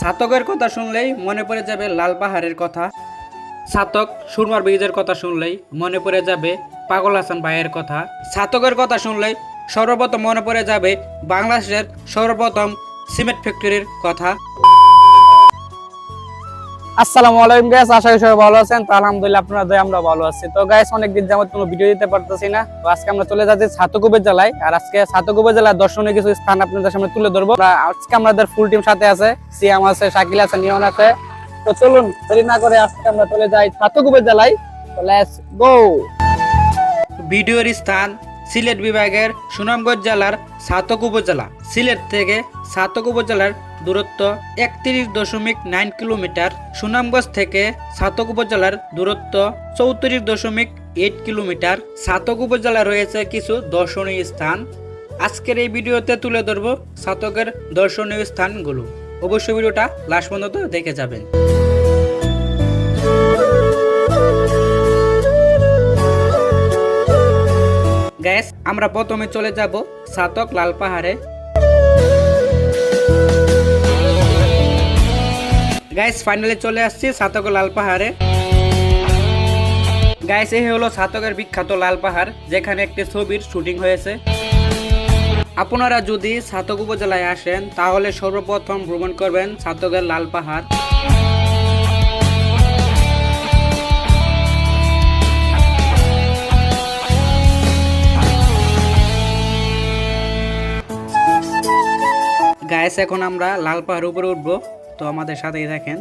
ছাতকের কথা শুনলেই মনে পড়ে যাবে লাল পাহাড়ের কথা। ছাতক সুরমার ব্রিজের কথা শুনলেই মনে পড়ে যাবে পাগল হাসান ভাইয়ের কথা। ছাতকের কথা শুনলেই সর্বপ্রথম মনে পড়ে যাবে বাংলাদেশের সর্বপ্রথম সিমেন্ট ফ্যাক্টরির কথা। আসসালামু আলাইকুম গাইস আশা করি সবাই ভালো আছেন। তো আলহামদুলিল্লাহ আপনারা আমরা ভালো আছি। তো গাইস অনেক দিন যাবত কোনো ভিডিও দিতে পারতেছি না। তো আজকে আমরা চলে যাচ্ছি জেলায়। আর আজকে জেলার দর্শনীয় কিছু স্থান আপনাদের সামনে তুলে ধরবো। আজকে আমাদের ফুল টিম সাথে আছে, সিয়াম আছে, শাকিল আছে, নিয়ন আছে। তো চলুন, দেরি না করে আজকে আমরা চলে যাই ছাতকুবে জেলায়। লেটস গো ভিডিওর স্থান সিলেট বিভাগের সুনামগঞ্জ জেলার সাতক উপজেলা সিলেট থেকে সাতক উপজেলার দূরত্ব একত্রিশ দশমিক নাইন কিলোমিটার। সুনামগঞ্জ থেকে সাতক উপজেলার দূরত্ব চৌত্রিশ দশমিক এইট কিলোমিটার। সাতক উপজেলা রয়েছে কিছু দর্শনীয় স্থান। আজকের এই ভিডিওতে তুলে ধরব সাতকের দর্শনীয় স্থানগুলো। অবশ্যই ভিডিওটা লাস্ট পর্যন্ত দেখে যাবেন। গ্যাস, আমরা প্রথমে চলে যাব সাতক লাল পাহাড়ে। গাইস ফাইনালি চলে আসছি সাতক লাল পাহাড়ে। গাইস এই হলো সাতকের বিখ্যাত লাল পাহাড়, যেখানে একটি ছবির শুটিং হয়েছে। আপনারা যদি সাতক উপজেলায় আসেন, তাহলে সর্বপ্রথম ভ্রমণ করবেন সাতকের লাল পাহাড়। গায়েস এখন আমরা লাল পাহাড় উপরে উঠবো। তো আমাদের সাথেই থাকেন।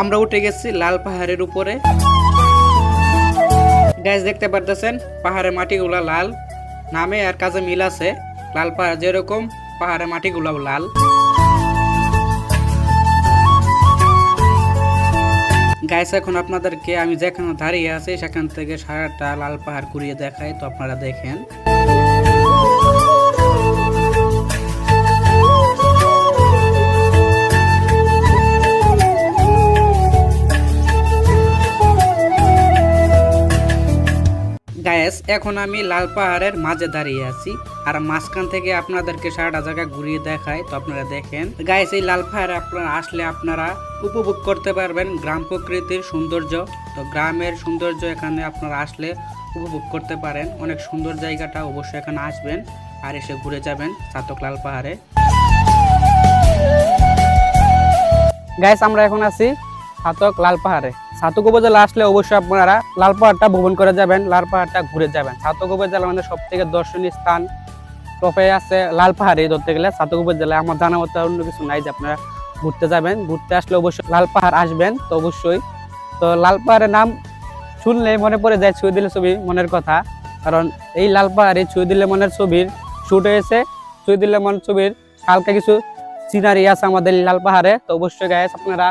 আমরা উঠে গেছি লাল পাহাড়ের উপরে। গ্যাস দেখতে পারতেছেন? পাহাড়ের মাটিগুলা লাল। নামে আর কাজে মিল আছে। লাল পাহাড় যেরকম পাহাড়ের মাটিগুলা লাল। গাইস এখন আপনাদেরকে আমি যেখানে দাঁড়িয়ে আছি, সেখান থেকে সারাটা লাল পাহাড় ঘুরিয়ে দেখাই, তো আপনারা দেখেন। এখন আমি লাল পাহাড়ের মাঝে দাঁড়িয়ে আছি। আর মাঝখান থেকে আপনাদেরকে সারাটা জায়গা ঘুরিয়ে দেখাই তো আপনারা দেখেন। গায়েস এই লাল পাহাড়ে আপনারা আসলে আপনারা উপভোগ করতে পারবেন গ্রাম প্রকৃতির সৌন্দর্য। তো গ্রামের সৌন্দর্য এখানে আপনারা আসলে উপভোগ করতে পারেন। অনেক সুন্দর জায়গাটা অবশ্যই এখানে আসবেন আর এসে ঘুরে যাবেন চাতক লাল পাহাড়ে। গাইস আমরা এখন আছি ছাতক লাল পাহাড়ে। ছাতক উপজেলা আসলে অবশ্যই আপনারা লাল পাহাড়টা ভ্রমণ করে যাবেন লাল পাহাড়টা ঘুরে যাবেন। ছাতক উপজেলা আমাদের সব থেকে দর্শনীয় স্থান টপে আছে লাল পাহাড়ে ধরতে গেলে ছাতক উপজেলায় আমার জানা মতো অন্য কিছু নাই যে আপনারা ঘুরতে যাবেন। ঘুরতে আসলে অবশ্যই লাল পাহাড় আসবেন তো অবশ্যই। তো লাল পাহাড়ের নাম শুনলে মনে পড়ে যায় ছুঁয়ে দিলে ছবি, মনের কথা। কারণ এই লাল পাহাড়ে ছুঁয়ে দিলে মনের ছবির শুট হয়েছে, ছুঁয়ে দিলে মনের ছবির হালকা কিছু সিনারি আছে আমাদের লাল পাহাড়ে তো অবশ্যই গায়ে আপনারা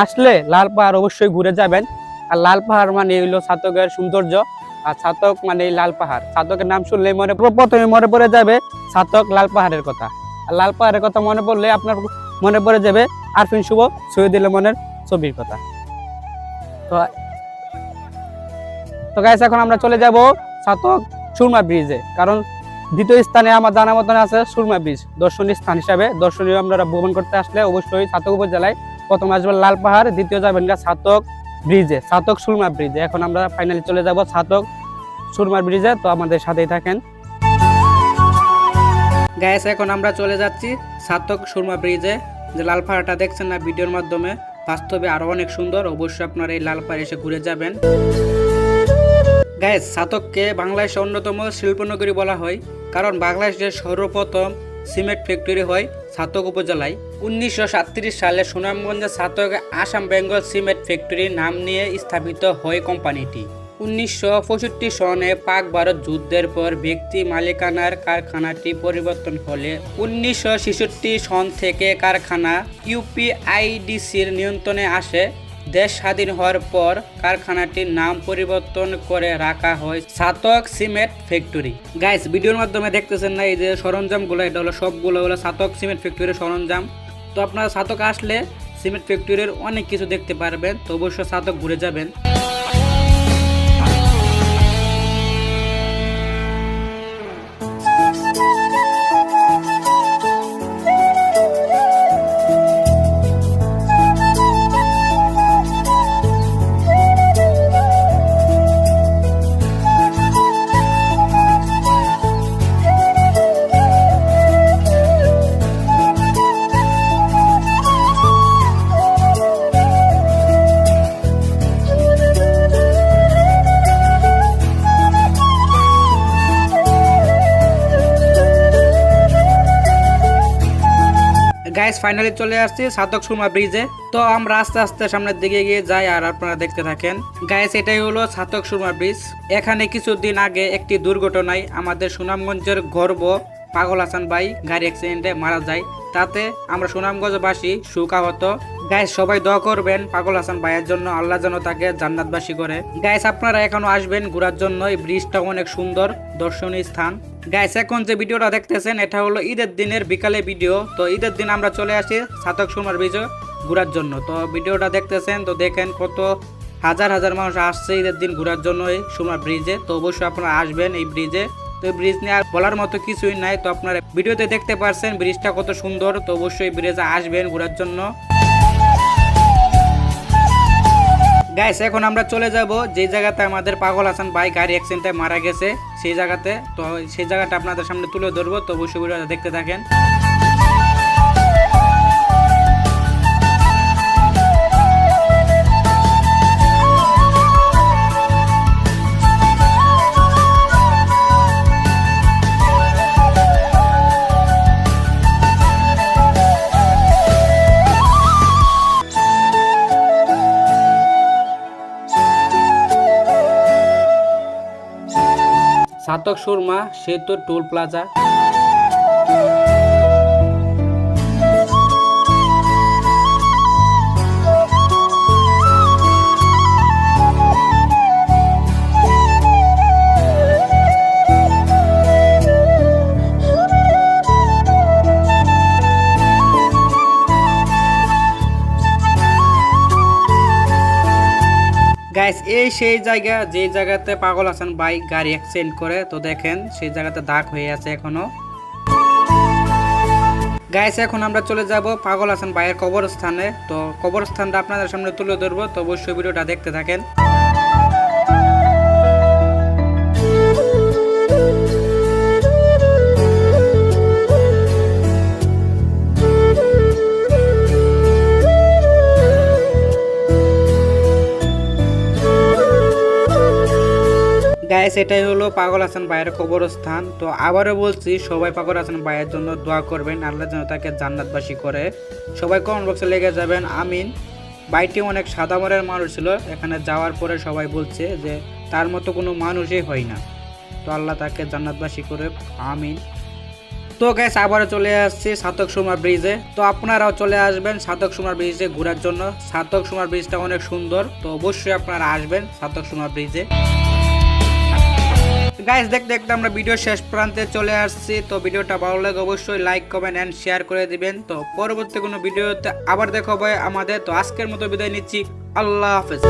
আসলে লাল পাহাড় অবশ্যই ঘুরে যাবেন। আর লাল পাহাড় মানে হইল ছাতকের সৌন্দর্য, আর ছাতক মানে লাল পাহাড়। ছাতকের নাম শুনলে মনে, প্রথমে মনে পড়ে যাবে ছাতক লাল পাহাড়ের কথা। আর লাল পাহাড়ের কথা মনে পড়লে আপনার মনে পড়ে যাবে আরফিন শুভ ছুঁয়ে দিলে মনের ছবির কথা। তো তো গাইস এখন আমরা চলে যাব ছাতক সুরমা ব্রিজে। কারণ দ্বিতীয় স্থানে আমার জানা মতন আছে সুরমা ব্রিজ। দর্শনীয় স্থান হিসাবে দর্শনীয় আমরা ভ্রমণ করতে আসলে অবশ্যই ছাতক উপজেলায় প্রথম আসবেন লাল পাহাড়, দ্বিতীয় যাবেন গা ছাতক ব্রিজে ছাতক সুরমা ব্রিজে। এখন আমরা ফাইনালি চলে যাব ছাতক সুরমা ব্রিজে, তো আমাদের সাথেই থাকেন। গ্যাস এখন আমরা চলে যাচ্ছি সাতক সুরমা ব্রিজে। যে লাল পাহাড়টা দেখছেন না ভিডিওর মাধ্যমে, বাস্তবে আরও অনেক সুন্দর। অবশ্যই আপনারা এই লাল পাহাড় এসে ঘুরে যাবেন। গ্যাস সাতককে বাংলাদেশের অন্যতম শিল্পনগরী বলা হয়। কারণ বাংলাদেশের সর্বপ্রথম সিমেন্ট ফ্যাক্টরি হয়। সাতক উপজেলায়। উনিশশো সালে সুনামগঞ্জে সাতক আসাম বেঙ্গল সিমেন্ট ফ্যাক্টরি নাম নিয়ে স্থাপিত হয় কোম্পানিটি। উনিশশো পঁয়ষট্টি সনে পাক ভারত যুদ্ধের পর ব্যক্তি মালিকানার কারখানাটি পরিবর্তন হলে উনিশশো ছেষট্টি সন থেকে কারখানা ইউপিআইডিসির নিয়ন্ত্রণে আসে। দেশ স্বাধীন হওয়ার পর কারখানাটির নাম পরিবর্তন করে রাখা হয় সাতক সিমেন্ট ফ্যাক্টরি। গাইস ভিডিওর মাধ্যমে দেখতেছেন না, এই যে সরঞ্জামগুলো, এটা হলো সবগুলো হলো সাতক সিমেন্ট ফ্যাক্টরির সরঞ্জাম। তো আপনারা সাতক আসলে সিমেন্ট ফ্যাক্টরির অনেক কিছু দেখতে পারবেন, তো অবশ্যই সাতক ঘুরে যাবেন। গাইস ফাইনালি চলে আসছি সাতক সুরমা ব্রিজে তো আমরা আস্তে আস্তে সামনের দিকে গিয়ে যাই আর আপনারা দেখতে থাকেন। গাইস এটাই হলো সাতক সুরমা ব্রিজ এখানে কিছুদিন আগে একটি দুর্ঘটনায় আমাদের সুনামগঞ্জের গর্ব পাগল হাসান ভাই গাড়ি অ্যাক্সিডেন্টে মারা যায়। তাতে আমরা সুনামগঞ্জবাসী সুখাহত গাইস সবাই দোয়া করবেন পাগল হাসান ভাইয়ের জন্য। আল্লাহ যেন তাকে জান্নাতবাসী করে। গাইস আপনারা এখনও আসবেন ঘোরার জন্য। এই ব্রিজটা অনেক সুন্দর, দর্শনীয় স্থান। গাইস এখন যে ভিডিওটা দেখতেছেন, এটা হলো ঈদের দিনের বিকালে ভিডিও। তো ঈদের দিন আমরা চলে আসি সাতক সুমার ব্রিজে ঘোরার জন্য। তো ভিডিওটা দেখতেছেন, তো দেখেন কত হাজার হাজার মানুষ আসছে ঈদের দিন ঘোরার জন্য এই সুমার ব্রিজে তো অবশ্যই আপনারা আসবেন এই ব্রিজে তো এই ব্রিজ নিয়ে আর বলার মতো কিছুই নাই। তো আপনারা ভিডিওতে দেখতে পারছেন ব্রিজটা কত সুন্দর। তো অবশ্যই ব্রিজে আসবেন ঘোরার জন্য। গাইস এখন আমরা চলে যাব। যে জায়গাতে আমাদের পাগল হাসান ভাই গাড়ি অ্যাক্সিডেন্টে মারা গেছে সেই জায়গাতে তো সেই জায়গাটা আপনাদের সামনে তুলে ধরবো। তো অবশ্যই ভিডিওটা দেখতে থাকেন। সাতক সুরমা সেতু টোল প্লাজা। গাইস এই সেই জায়গা, যে জায়গাতে পাগল হাসান বাইক গাড়ি অ্যাক্সিডেন্ট করে, তো দেখেন সেই জায়গাতে দাগ হয়ে আছে এখনও। গাইস এখন আমরা চলে যাব পাগল হাসান ভাইয়ের কবরস্থানে। তো কবরস্থানটা আপনাদের সামনে তুলে ধরবো, তো অবশ্যই ভিডিওটা দেখতে থাকেন। গাইস এটাই হলো পাগল হাসান ভাইয়ের কবরস্থান। তো আবারও বলছি, সবাই পাগল হাসান ভাইয়ের জন্য দোয়া করবেন, আল্লাহ যেন তাকে জান্নাতবাসী করে। সবাই কমেন্ট বক্সে লেগে যাবেন, আমিন। বাইটি অনেক সাদা মনের মানুষ ছিল, এখানে যাওয়ার পরে সবাই বলছে যে তার মতো কোনো মানুষই হয় না। তো আল্লাহ তাকে জান্নাতবাসী করে, আমিন। তো গ্যাস আবারও চলে আসছি সাতক সুমার ব্রিজে তো আপনারাও চলে আসবেন সাতক সুমার ব্রিজে ঘোরার জন্য। সাতক সুমার ব্রিজটা অনেক সুন্দর, তো অবশ্যই আপনারা আসবেন সাতক সুমার ব্রিজে গাইস দেখতে দেখতে আমরা ভিডিও শেষ প্রান্তে চলে আসছি। তো ভিডিওটা ভালো লাগে অবশ্যই লাইক কমেন্ট অ্যান্ড শেয়ার করে দিবেন। তো পরবর্তী কোনো ভিডিওতে আবার দেখা হবে আমাদের। তো আজকের মতো বিদায় নিচ্ছি। আল্লাহ হাফেজ।